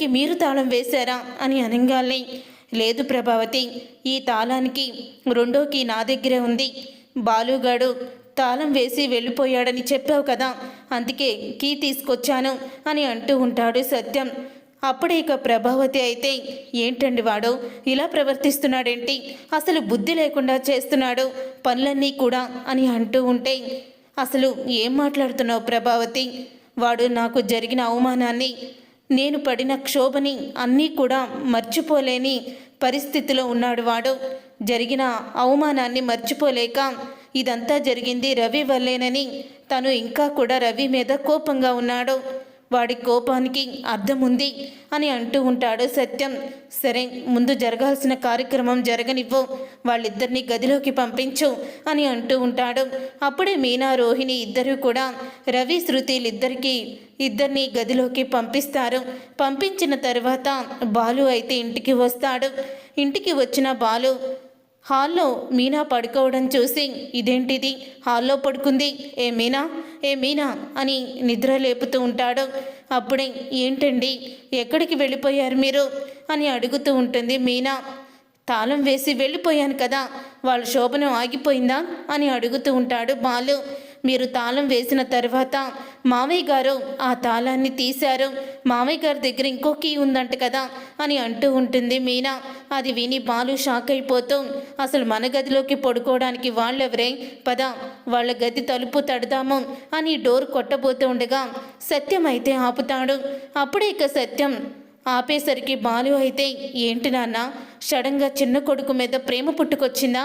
కి మీరు తాళం వేశారా అని అనగానే లేదు ప్రభావతి ఈ తాళానికి రెండోకి నా దగ్గరే ఉంది. బాలుగాడు తాళం వేసి వెళ్ళిపోయాడని చెప్పావు కదా అందుకే కీ తీసుకొచ్చాను అని అంటూ ఉంటాడు సత్యం. అప్పుడే ఇక ప్రభావతి అయితే ఏంటండి వాడు ఇలా ప్రవర్తిస్తున్నాడేంటి? అసలు బుద్ధి లేకుండా చేస్తున్నాడు పనులన్నీ కూడా అని అంటూ ఉంటే అసలు ఏం మాట్లాడుతున్నావు ప్రభావతి? వాడు నాకు జరిగిన అవమానాన్ని నేను పడిన క్షోభని అన్నీ కూడా మర్చిపోలేని పరిస్థితిలో ఉన్నాడు వాడు. జరిగిన అవమానాన్ని మర్చిపోలేక ఇదంతా జరిగింది రవి వల్లేనని తను ఇంకా కూడా రవి మీద కోపంగా ఉన్నాడు. వాడి కోపానికి అర్థం ఉంది అని అంటూ ఉంటాడు సత్యం. సరే ముందు జరగాల్సిన కార్యక్రమం జరగనివ్వు వాళ్ళిద్దరిని గదిలోకి పంపించు అని అంటూ ఉంటాడు. అప్పుడే మీనా రోహిణి ఇద్దరూ కూడా రవి శృతిలిద్దరికీ ఇద్దరిని గదిలోకి పంపిస్తారు. పంపించిన తర్వాత బాలు అయితే ఇంటికి వస్తాడు. ఇంటికి వచ్చిన బాలు హాల్లో మీనా పడుకోవడం చూసి ఇదేంటిది? హాల్లో పడుకుంది. ఏ మీనా? ఏ మీనా? అని నిద్ర లేపుతూ ఉంటాడు. అప్పుడే ఏంటండి? ఎక్కడికి వెళ్ళిపోయారు మీరు? అని అడుగుతూ ఉంటుంది మీనా. తాళం వేసి వెళ్ళిపోయాను కదా. వాళ్ళ శోభనం ఆగిపోయిందా? అని అడుగుతూ ఉంటాడు బాలు. మీరు తాళం వేసిన తర్వాత మావయ్య గారు ఆ తాళాన్ని తీశారు. మావయ్య గారి దగ్గర ఇంకో కీ ఉందంట కదా అని అంటూ ఉంటుంది మీనా. అది విని బాలు షాక్ అయిపోతూ అసలు మన గదిలోకి పడుకోవడానికి వాళ్ళెవరే? పద వాళ్ళ గది తలుపు తడదాము అని డోర్ కొట్టబోతూ ఉండగా సత్యం అయితే ఆపుతాడు. అప్పుడే ఇక సత్యం ఆపేసరికి బాలు అయితే ఏంటి నాన్న సడన్గా చిన్న కొడుకు మీద ప్రేమ పుట్టుకొచ్చిందా?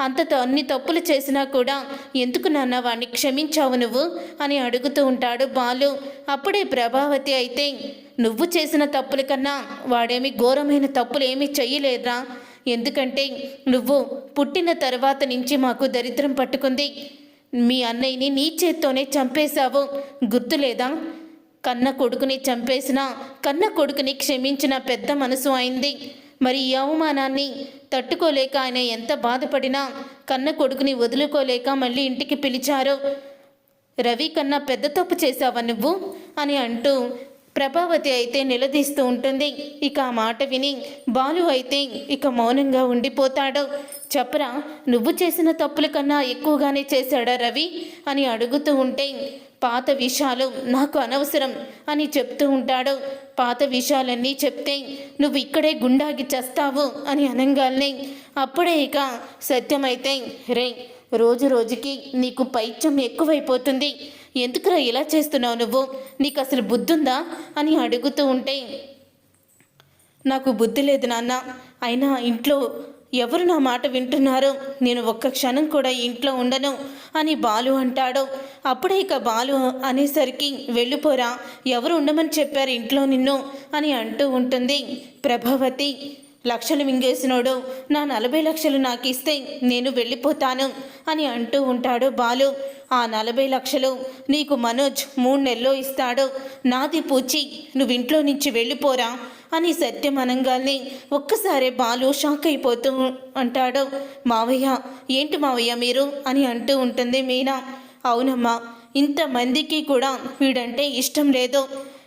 అంతతో అన్ని తప్పులు చేసినా కూడా ఎందుకు నాన్న వాణ్ణి క్షమించావు నువ్వు? అని అడుగుతూ ఉంటాడు బాలు. అప్పుడే ప్రభావతి అయితే నువ్వు చేసిన తప్పుల కన్నా వాడేమి ఘోరమైన తప్పులు ఏమీ చెయ్యలేదురా. ఎందుకంటే నువ్వు పుట్టిన తర్వాత నుంచి మాకు దరిద్రం పట్టుకుంది. మీ అన్నయ్యని నీ చేత్తోనే చంపేశావు. గుర్తులేదా కన్న కొడుకుని చంపేసిన కన్న కొడుకుని క్షమించిన పెద్ద మనసు అయింది. మరి ఈ అవమానాన్ని తట్టుకోలేక ఆయన ఎంత బాధపడినా కన్న కొడుకుని వదులుకోలేక మళ్ళీ ఇంటికి పిలిచారు. రవి కన్నా పెద్ద తప్పు చేశావా నువ్వు? అని అంటూ ప్రభావతి అయితే నిలదీస్తూ ఉంటుంది. ఇక ఆ మాట విని బాలు అయితే ఇక మౌనంగా ఉండిపోతాడు. చెప్పరా నువ్వు చేసిన తప్పుల కన్నా ఎక్కువగానే చేశాడా రవి? అని అడుగుతూ ఉంటే పాత విషయాలు నాకు అనవసరం అని చెప్తూ ఉంటాడు. పాత విషయాలన్నీ చెప్తే నువ్వు ఇక్కడే గుండాగి చేస్తావు అని అనగానే అప్పుడే ఇక సత్యమైతే రే రోజు రోజుకి నీకు పైత్యం ఎక్కువైపోతుంది. ఎందుకురా ఇలా చేస్తున్నావు నువ్వు? నీకు అసలు బుద్ధుందా? అని అడుగుతూ ఉంటే నాకు బుద్ధి లేదు నాన్న. అయినా ఇంట్లో ఎవరు నా మాట వింటున్నారో నేను ఒక్క క్షణం కూడా ఇంట్లో ఉండను అని బాలు అంటాడు. అప్పుడే ఇక బాలు అనేసరికి వెళ్ళిపోరా ఎవరు ఉండమని చెప్పారు ఇంట్లో నిన్ను అని అంటూ ఉంటుంది. ప్రభావతి లక్షలు మింగేసినోడు నా నలభై లక్షలు నాకు ఇస్తే నేను వెళ్ళిపోతాను అని అంటూ ఉంటాడు బాలు. ఆ నలభై లక్షలు నీకు మనోజ్ మూడు నెలల్లో ఇస్తాడు. నాది పూచి నువ్వు ఇంట్లో నుంచి వెళ్ళిపోరా అని సత్యం అనగానే ఒక్కసారే బాలు షాక్ అయిపోతూ అంటాడు మావయ్య ఏంటి మావయ్య మీరు? అని అంటూ ఉంటుంది మీనా. అవునమ్మా ఇంతమందికి కూడా వీడంటే ఇష్టం లేదు.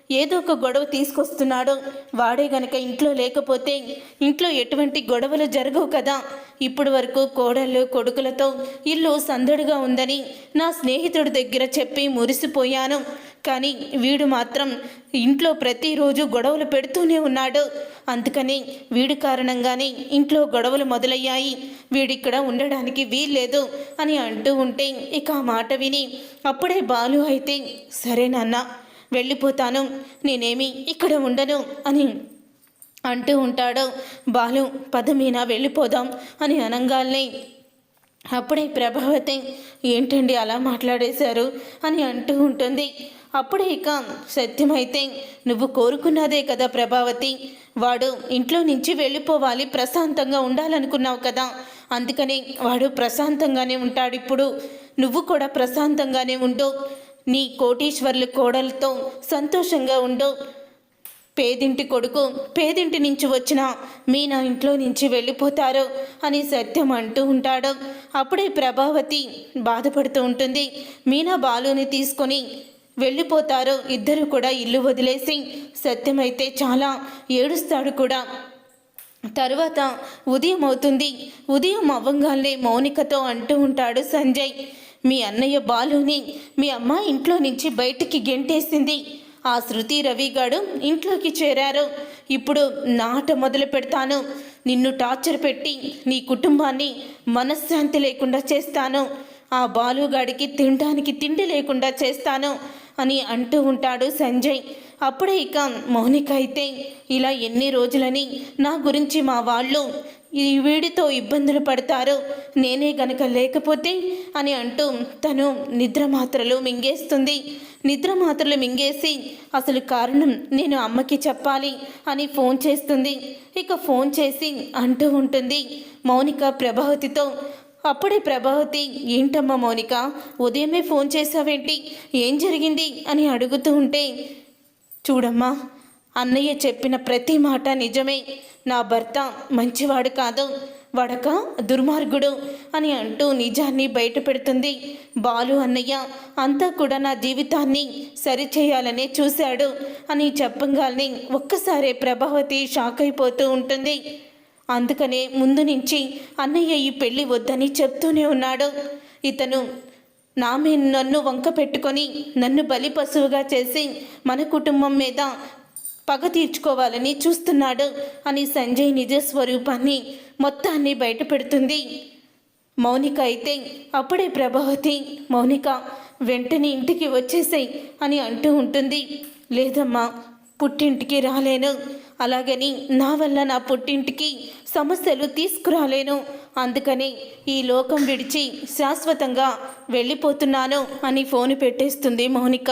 ఏదో ఒక గొడవ తీసుకొస్తున్నాడో. వాడే గనక ఇంట్లో లేకపోతే ఇంట్లో ఎటువంటి గొడవలు జరగవు కదా. ఇప్పటి వరకు కోడళ్ళు కొడుకులతో ఇల్లు సందడిగా ఉందని నా స్నేహితుడి దగ్గర చెప్పి మురిసిపోయాను. కానీ వీడు మాత్రం ఇంట్లో ప్రతిరోజు గొడవలు పెడుతూనే ఉన్నాడు. అందుకని వీడి కారణంగానే ఇంట్లో గొడవలు మొదలయ్యాయి. వీడిక్కడ ఉండడానికి వీల్లేదు అని అంటూ ఉంటే ఇక ఆ మాట విని అప్పుడే బాలు అయితే సరే నాన్న వెళ్ళిపోతాను. నేనేమి ఇక్కడ ఉండను అని అంటూ ఉంటాడు. బాలు పదమీన వెళ్ళిపోదాం అని అనంగాల్ని. అప్పుడే ప్రభావతి ఏంటండి అలా మాట్లాడేశారు అని అంటూ ఉంటుంది. అప్పుడే ఇక సత్యమైతే నువ్వు కోరుకున్నదే కదా ప్రభావతి. వాడు ఇంట్లో నుంచి వెళ్ళిపోవాలి ప్రశాంతంగా ఉండాలనుకున్నావు కదా. అందుకని వాడు ప్రశాంతంగానే ఉంటాడు ఇప్పుడు. నువ్వు కూడా ప్రశాంతంగానే ఉండు. నీ కోటీశ్వర్లు కోడలతో సంతోషంగా ఉండు. పేదింటి కొడుకు పేదింటి నుంచి వచ్చిన మీనా ఇంట్లో నుంచి వెళ్ళిపోతారు అని సత్యం అంటూ ఉంటాడు. అప్పుడే ప్రభావతి బాధపడుతూ ఉంటుంది. మీనా బాలుని తీసుకొని వెళ్ళిపోతారు. ఇద్దరు కూడా ఇల్లు వదిలేసి సత్యమైతే చాలా ఏడుస్తాడు కూడా. తరువాత ఉదయం అవుతుంది. ఉదయం అవ్వంగానే మౌనికతో అంటూ ఉంటాడు సంజయ్. మీ అన్నయ్య బాలుని మీ అమ్మ ఇంట్లో నుంచి బయటికి గెంటేసింది. ఆ శృతి రవిగాడు ఇంట్లోకి చేరారు. ఇప్పుడు నాట మొదలు పెడతాను. నిన్ను టార్చర్ పెట్టి నీ కుటుంబాన్ని మనశ్శాంతి లేకుండా చేస్తాను. ఆ బాలుగాడికి తినడానికి తిండి లేకుండా చేస్తాను అని అంటూ ఉంటాడు సంజయ్. అప్పుడే ఇక మౌనిక అయితే ఇలా ఎన్ని రోజులని నా గురించి మా వాళ్ళు ఈ వేడితో ఇబ్బందులు పడతారు. నేనే గనక లేకపోతే అని అంటూ తను నిద్ర మాత్రలు మింగేస్తుంది. నిద్ర మాత్రలు మింగేసి అసలు కారణం నేను అమ్మకి చెప్పాలి అని ఫోన్ చేస్తుంది. ఇక ఫోన్ చేసి అంటూ ఉంటుంది మౌనిక ప్రభావతితో అప్పుడే ప్రభావతి ఏంటమ్మా మౌనిక ఉదయమే ఫోన్ చేసావేంటి? ఏం జరిగింది? అని అడుగుతూ ఉంటే చూడమ్మా అన్నయ్య చెప్పిన ప్రతి మాట నిజమే. నా భర్త మంచివాడు కాదు. వడక దుర్మార్గుడు అని అంటూ నిజాన్ని బయట పెడుతుంది. బాలు అన్నయ్య అంతా కూడా నా జీవితాన్ని సరిచేయాలనే చూశాడు అని చెప్పంగానే ఒక్కసారే ప్రభావతి షాక్ అయిపోతూ ఉంటుంది. అందుకనే ముందు నుంచి అన్నయ్య ఈ పెళ్ళి వద్దని చెప్తూనే ఉన్నాడు. ఇతను నా మీ నన్ను వంక పెట్టుకొని నన్ను బలి పశువుగా చేసి మన కుటుంబం మీద పగ తీర్చుకోవాలని చూస్తున్నాడు అని సంజయ్ నిజ స్వరూపాన్ని మొత్తాన్ని బయటపెడుతుంది మౌనిక అయితే అప్పుడే ప్రభావతి మౌనిక వెంటనే ఇంటికి వచ్చేసాయి అని అంటూ ఉంటుంది. లేదమ్మా పుట్టింటికి రాలేను. అలాగని నా వల్ల నా పుట్టింటికి సమస్యలు తీసుకురాలేను. అందుకని ఈ లోకం విడిచి శాశ్వతంగా వెళ్ళిపోతున్నాను అని ఫోన్ పెట్టేస్తుంది మౌనిక.